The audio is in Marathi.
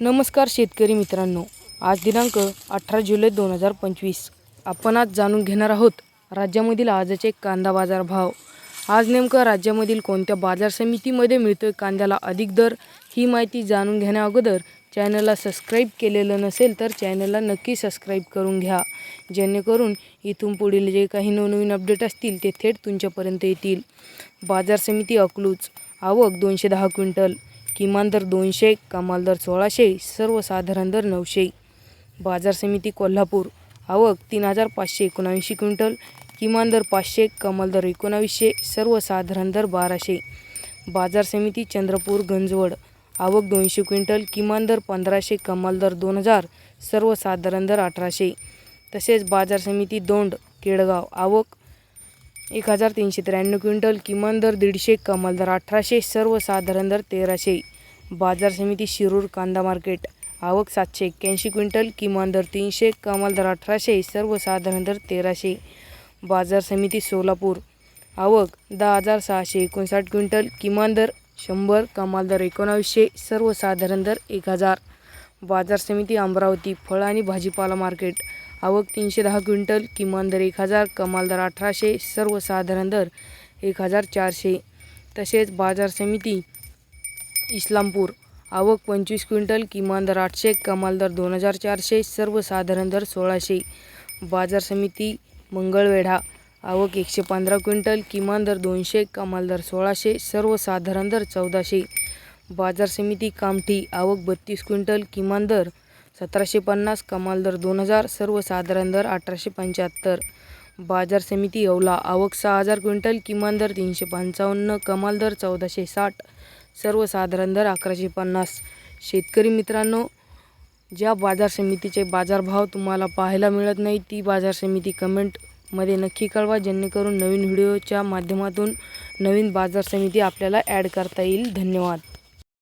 नमस्कार शेतकरी मित्रांनो. आज दिनांक अठरा जुलै दोन हजार पंचवीस. आपण आज जाणून घेणार आहोत राज्यामधील आजचे कांदा बाजार भाव आज नेमकं राज्यामधील कोणत्या बाजार समितीमध्ये मिळतोय कांद्याला अधिक दर ही माहिती जाणून घेण्या अगोदर चॅनलला सबस्क्राईब केलेलं नसेल तर चॅनलला नक्की सबस्क्राईब करून घ्या. जेणेकरून इथून पुढील जे काही नवनवीन अपडेट असतील ते थेट तुमच्यापर्यंत येतील. बाजार समिती अकलूज. आवक दोनशे दहा क्विंटल. किमान दर दोनशे कमाल दर सोळाशे सर्वसाधारण दर नऊशे. बाजार समिती कोल्हापूर. आवक तीन हजार पाचशे एकोणऐंशी क्विंटल किमान दर पाचशे कमाल दर एकोणावीसशे सर्वसाधारण दर बाराशे. बाजार समिती चंद्रपूर गंजवड. आवक दोनशे क्विंटल किमान दर पंधराशे कमाल दर दोन हजार सर्वसाधारण दर अठराशे. तसेच बाजार समिती दोंड केडगाव. आवक एक हजार तीनशे त्र्याण्णव क्विंटल किमान दर दीडशे कमाल दर अठराशे सर्वसाधारण दर तेराशे. बाजार समिती शिरूर कांदा मार्केट. आवक सातशे एक्क्याऐंशी क्विंटल किमान दर तीनशे कमाल दर अठराशे सर्वसाधारण दर तेराशे. बाजार समिती सोलापूर. आवक दहा हजार सहाशे एकोणसाठ क्विंटल किमान दर शंभर कमाल दर एकोणावीसशे सर्वसाधारण दर एक हजार. बाजार समिती अमरावती फळ आणि भाजीपाला मार्केट. आवक तीनशे दहा क्विंटल किमान दर एक हजार कमाल दर अठराशे सर्वसाधारण दर एक हजार चारशे. तसेच बाजार समिती इस्लामपूर. आवक पंचवीस क्विंटल किमान दर आठशे कमाल दर दोन हजार चारशे सर्वसाधारण दर सोळाशे. बाजार समिती मंगळवेढा. आवक एकशे पंधरा क्विंटल किमान दर दोनशे कमाल दर सोळाशे सर्वसाधारण दर चौदाशे. बाजार समिती कामठी आवक बत्तीस क्विंटल किमान दर सतराशे पन्नास कमाल दर दोन हजार सर्वसाधारण दर अठराशे पंच्याहत्तर. बाजार समिती येवला आवक सहा हजार क्विंटल किमान दर तीनशे पंचावन्न कमाल दर चौदाशे साठ. सर्वसाधारण दर अकराशे पन्नास. शेतकरी मित्रांनो ज्या बाजार समितीचे बाजारभाव तुम्हाला पाहायला मिळत नाही ती बाजार समिती कमेंटमध्ये नक्की कळवा जेणेकरून नवीन व्हिडिओच्या माध्यमातून नवीन बाजार समिती आपल्याला ॲड करता येईल. धन्यवाद.